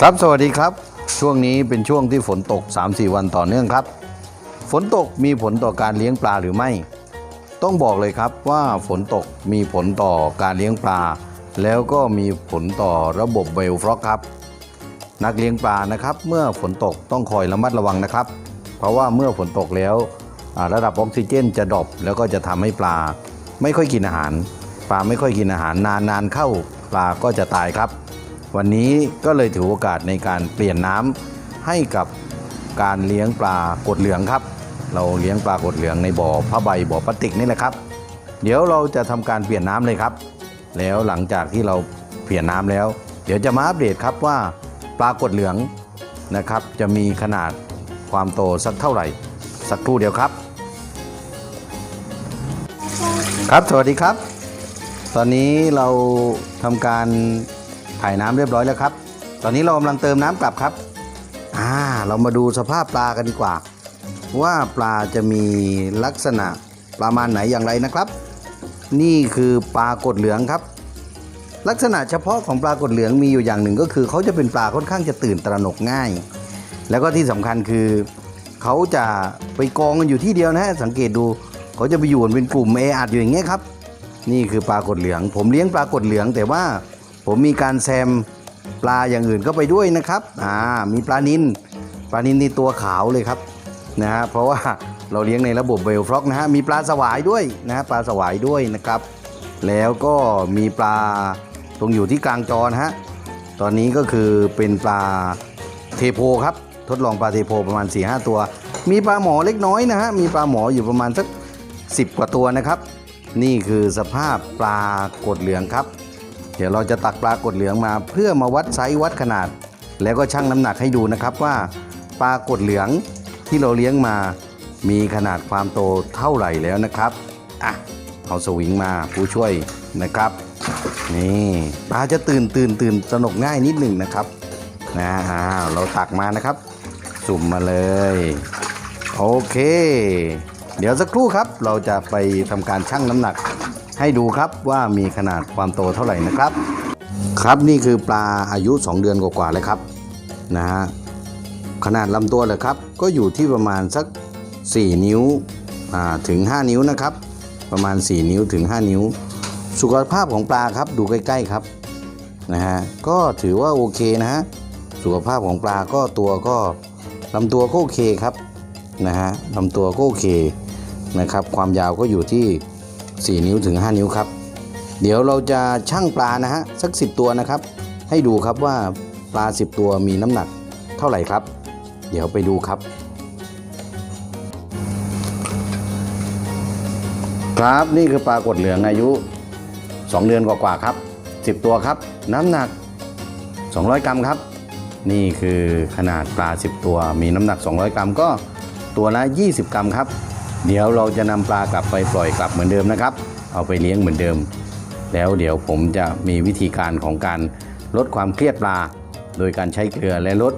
ครับสวัสดีครับ ช่วงนี้เป็นช่วงที่ฝนตก 3-4 วันต่อเนื่องครับ ฝนตกมีผลต่อการเลี้ยงปลาหรือไม่ ต้องบอกเลยครับว่าฝนตกมีผลต่อการเลี้ยงปลา แล้วก็มีผลต่อระบบเบลฟล็อกครับ นักเลี้ยงปลานะครับ เมื่อฝนตกต้องคอยระมัดระวังนะครับ เพราะว่าเมื่อฝนตกแล้วระดับออกซิเจนจะดรอปแล้วก็จะทำให้ปลา ไม่ค่อยกินอาหาร ปลาไม่ค่อยกินอาหารนานนานๆเข้าปลาก็จะตายครับ วันนี้ก็เลยถือโอกาสในการเปลี่ยนน้ำให้กับการเลี้ยงปลากดเหลืองครับ เราเลี้ยงปลากดเหลืองในบ่อผ้าใบบ่อพลาสติกนี่แหละครับ เดี๋ยวเราจะทำการเปลี่ยนน้ำเลยครับ แล้วหลังจากที่เราเปลี่ยนน้ำแล้ว เดี๋ยวจะมาอัปเดตครับว่าปลากดเหลืองนะครับ จะมีขนาดความโตสักเท่าไหร่ สักครู่เดียวครับ ครับสวัสดีครับ ตอนนี้เราทำการ ถ่น้ำเรียบร้อยแล้วครับ ตอนนี้เรากำลังเติมน้ำกลับครับ อ่า เรามาดูสภาพปลากันดีกว่า ว่าปลาจะมีลักษณะประมาณไหนอย่างไรนะครับ นี่คือปลากดเหลืองครับ ลักษณะเฉพาะของปลากดเหลืองมีอยู่อย่างหนึ่งก็คือเขาจะเป็นปลาค่อนข้างจะตื่นตระหนกง่าย แล้วก็ที่สำคัญคือเขาจะไปกองกันอยู่ที่เดียวนะฮะสังเกตดูเขาจะไปอยู่เป็นกลุ่มเออัดอยู่อย่างเงี้ยครับนี่คือปลากดเหลือง ผมเลี้ยงปลากดเหลืองแต่ว่า ผมมีการแซมปลาอย่างอื่นเข้าไปด้วยนะครับอ่ามีปลานินปลานินนี่ตัวขาวเลยครับนะฮะเพราะว่าเราเลี้ยงในระบบเบลฟล็อกนะฮะมีปลาสวายด้วยนะฮะปลาสวายด้วยนะครับ แล้วก็มีปลาตรงอยู่ที่กลางจอนะฮะตอนนี้ก็คือเป็นปลาเทโพครับ ทดลองปลาเทโพประมาณ4ีหตัว มีปลาหมอเล็กน้อยนะฮะมีปลาหมออยู่ประมาณสัก10 กว่าตัวนะครับ นี่คือสภาพปลากดเหลืองครับ เดี๋ยวเราจะตักปลากดเหลืองมา เพื่อมาวัดไซส์วัดขนาด แล้วก็ชั่งน้ำหนักให้ดูนะครับว่า ปลากดเหลืองที่เราเลี้ยงมา มีขนาดความโตเท่าไหร่แล้วนะครับอะเอาสวิงมาผู้ช่วยนะครับ นี่ปลาจะตื่นตื่นตื่นสนุกง่ายนิดหนึ่งนะครับนะฮะเราตักมานะครับ สุ่มมาเลย โอเค เดี๋ยวสักครู่ครับ เราจะไปทำการชั่งน้ำหนัก ให้ดูครับว่ามีขนาดความโตเท่าไหร่นะครับ ครับนี่คือปลาอายุ 2 เดือนกว่าๆเลยครับนะฮะขนาดลำตัวเลยครับ ก็อยู่ที่ประมาณสัก 4 นิ้วอ่าถึง 5 นิ้วนะครับ ประมาณ 4 นิ้วถึง 5 นิ้ว สุขภาพของปลาครับดูใกล้ๆครับนะฮะก็ถือว่าโอเคนะฮะสุขภาพของปลาก็ตัวก็ลำตัวก็โอเคครับนะฮะลำตัวก็โอเคนะครับ ความยาวก็อยู่ที่ 4 นิ้วถึง 5 นิ้วครับ เดี๋ยวเราจะชั่งปลานะฮะสัก 10 ตัวนะครับ ให้ดูครับว่าปลา 10 ตัวมีน้ำหนักเท่าไหร่ครับ เดี๋ยวไปดูครับ ครับนี่คือปลากดเหลืองอายุ 2 เดือนกว่าๆครับ 10 ตัวครับ น้ำหนัก 200 กรัมครับนี่คือขนาดปลา 10 ตัว มีน้ำหนัก 200 กรัมก็ตัวละ 20 กรัมครับ เดี๋ยวเราจะนำปลากลับไปปล่อยกลับเหมือนเดิมนะครับ เอาไปเลี้ยงเหมือนเดิม แล้วเดี๋ยวผมจะมีวิธีการของการลดความเครียดปลา โดยการใช้เกลือและลด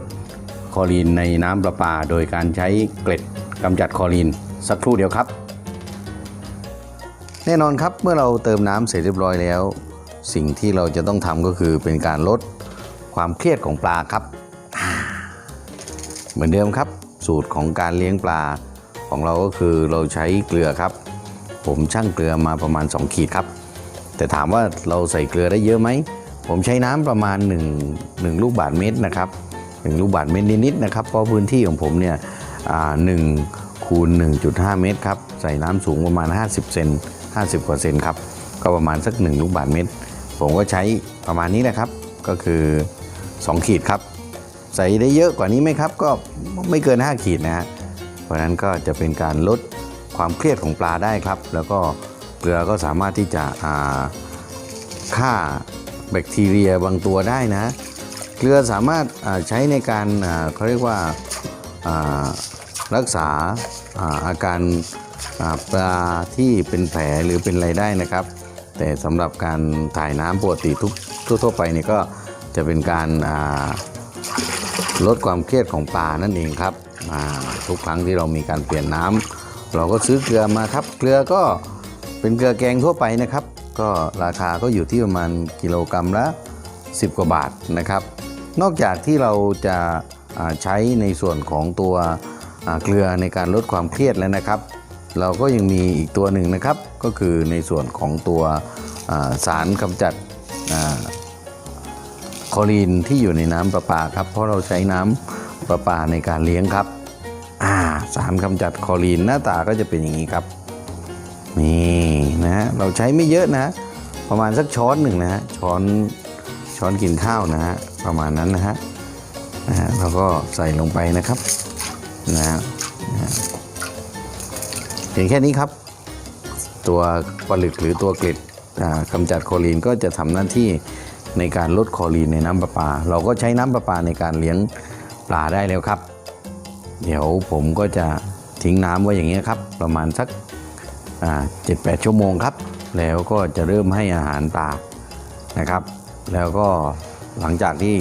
คอรีนในน้ำประปา โดยการใช้เกล็ดกำจัดคอรีนสักครู่เดียวครับ แน่นอนครับเมื่อเราเติมน้ำเสร็จเรียบร้อยแล้ว สิ่งที่เราจะต้องทำก็คือเป็นการลดความเครียดของปลาครับ เหมือนเดิมครับ สูตรของการเลี้ยงปลา ของเราก็คือเราใช้เกลือครับ ผมชั่งเกลือมาประมาณ 2 ขีดครับ แต่ถามว่าเราใส่เกลือได้เยอะไหม ผมใช้น้ำประมาณ 1 1 ลูกบาทเมตรนะครับ1ลูกบาทเมตรนิดๆนะครับ เพราะพื้นที่ของผมเนี่ยอ่า1คูณ 1.5 เมตรครับ ใส่น้ำสูงประมาณ 50 เซน50 กว่าเซนครับ ก็ประมาณสัก 1 ลูกบาทเมตร ผมก็ใช้ประมาณนี้แหละครับ ก็คือ 2 ขีดครับ ใส่ได้เยอะกว่านี้ไหมครับ ก็ไม่เกิน 5 ขีดนะฮะ เพราะนั้นก็จะเป็นการลดความเครียดของปลาได้ครับ แล้วก็เกลือก็สามารถที่จะฆ่าแบคทีเรียบางตัวได้นะ เกลือสามารถใช้ในการเขาเรียกว่ารักษาอาการปลาที่เป็นแผลหรือเป็นอะไรได้นะครับ แต่สำหรับการถ่ายน้ำปกติทุกทั่วไปเนี่ยก็จะเป็นการลดความเครียดของปลานั่นเองครับ ทุกครั้งที่เรามีการเปลี่ยนน้ำเราก็ซื้อเกลือมาครับ เกลือก็เป็นเกลือแกงทั่วไปนะครับ ก็ราคาก็อยู่ที่ประมาณกิโลกรัมละ 10 กว่าบาทนะครับ นอกจากที่เราจะาใช้ในส่วนของตัวเกลือในการลดความเครียดแล้วนะครับ เราก็ยังมีอีกตัวหนึ่งนะครับ ก็คือในส่วนของตัวาสารกำจัดคลอรีนที่อยู่ในน้ำประปาครับ เพราะเราใช้น้ำ ประปาในการเลี้ยงครับ อ่าสารกำจัดคอรีนหน้าตาก็จะเป็นอย่างนี้ครับ นี่นะเราใช้ไม่เยอะนะ ประมาณสักช้อนหนึ่งนะฮะช้อนช้อนกินข้าวนะฮะประมาณนั้นนะฮะนะฮะเราก็ใส่ลงไปนะครับนะฮะนะเพียงแค่นี้ครับ ตัวผลึกหรือตัวเกล็ดอ่ากำจัดคอรีนก็จะทำหน้าที่ในการลดคอรีนในน้ำประปา เราก็ใช้น้ำประปาในการเลี้ยง ปลาได้แล้วครับ เดี๋ยวผมก็จะทิ้งน้ำไว้อย่างนี้ครับ ประมาณสักเจ็ดแปดชั่วโมงครับ แล้วก็จะเริ่มให้อาหารปลานะครับ แล้วก็หลังจากที่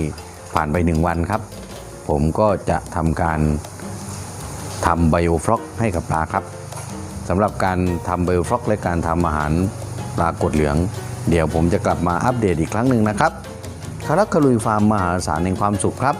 ผ่านไปหนึ่งวันครับ ผมก็จะทำการทำไบโอฟล็อกให้กับปลาครับสำหรับการทำไบโอฟล็อกและการทำอาหารปลากดเหลือง เดี๋ยวผมจะกลับมาอัปเดตอีกครั้งหนึ่งนะครับคารักคารุยฟาร์มมหาศาลแห่งความสุขครับ